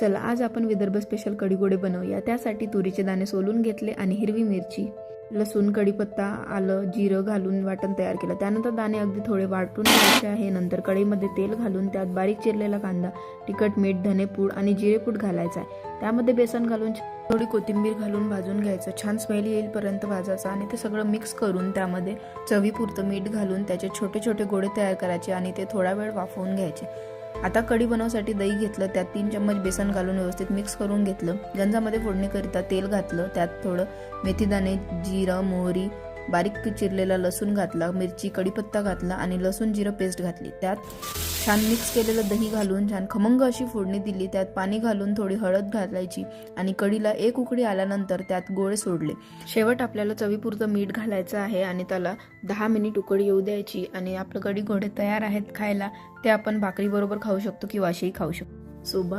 चला आज आपण विदर्भ स्पेशल कडीगोडे बनवूया. त्यासाठी तुरीचे दाणे सोलून घेतले आणि हिरवी मिरची लसूण कढीपत्ता आलं जिरं घालून वाटण तयार केलं. त्यानंतर दाणे अगदी थोडे वाटून घ्यायचे आहे. नंतर कढईमध्ये तेल घालून त्यात बारीक चिरलेला कांदा तिखट मीठ धनेपूड आणि जिरेपूड घालायचा आहे. त्यामध्ये बेसन घालून थोडी कोथिंबीर घालून भाजून घ्यायचं. छान स्मेल येईलपर्यंत भाजायचं आणि ते सगळं मिक्स करून त्यामध्ये चवीपुरतं मीठ घालून त्याचे छोटे छोटे गोळे तयार करायचे आणि ते थोडा वेळ वाफवून घ्यायचे. आता कढी बनवण्यासाठी दही घेतलं त्यात तीन चम्मच बेसन घालून व्यवस्थित मिक्स करून घेतलं. गंजामध्ये फोडणीकरिता तेल घातलं त्यात थोडं मेथीदाणे जिरं मोहरी बारीक चिरलेला लसूण घातला मिरची कढीपत्ता घातला आणि लसूण जिरं पेस्ट घातली. त्यात छान मिक्स केलेलं दही घालून छान खमंग अशी फोडणी दिली. त्यात पाणी घालून थोडी हळद घालायची आणि कढीला एक उकडी आल्यानंतर त्यात गोळे सोडले. शेवट आपल्याला चवीपुरतं मीठ घालायचं आहे आणि त्याला दहा मिनिट उकडी येऊ द्यायची आणि आपलं कढी घोडे तयार आहेत खायला ते आपण भाकरीबरोबर खाऊ शकतो किंवा असेही खाऊ शकतो. सोबत